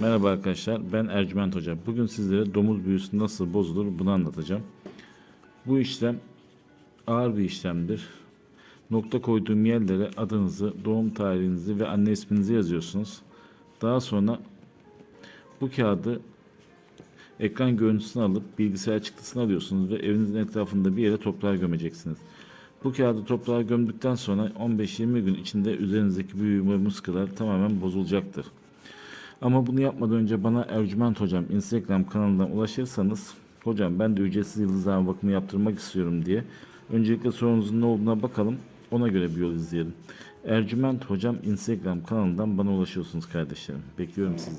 Merhaba arkadaşlar ben Ercüment Hocam. Bugün sizlere domuz büyüsü nasıl bozulur bunu anlatacağım. Bu işlem ağır bir işlemdir. Nokta koyduğum yerlere adınızı, doğum tarihinizi ve anne isminizi yazıyorsunuz. Daha sonra bu kağıdı ekran görüntüsünü alıp bilgisayar çıktısını alıyorsunuz ve evinizin etrafında bir yere toprağa gömeceksiniz. Bu kağıdı toprağa gömdükten sonra 15-20 gün içinde üzerinizdeki büyü ve muskalar tamamen bozulacaktır. Ama bunu yapmadan önce bana Ercüment Hocam Instagram kanalından ulaşırsanız Hocam ben de ücretsiz yıldızlama bakımı yaptırmak istiyorum diye öncelikle sorunuzun ne olduğuna bakalım ona göre bir yol izleyelim. Ercüment Hocam Instagram kanalından bana ulaşıyorsunuz kardeşlerim. Bekliyorum sizi.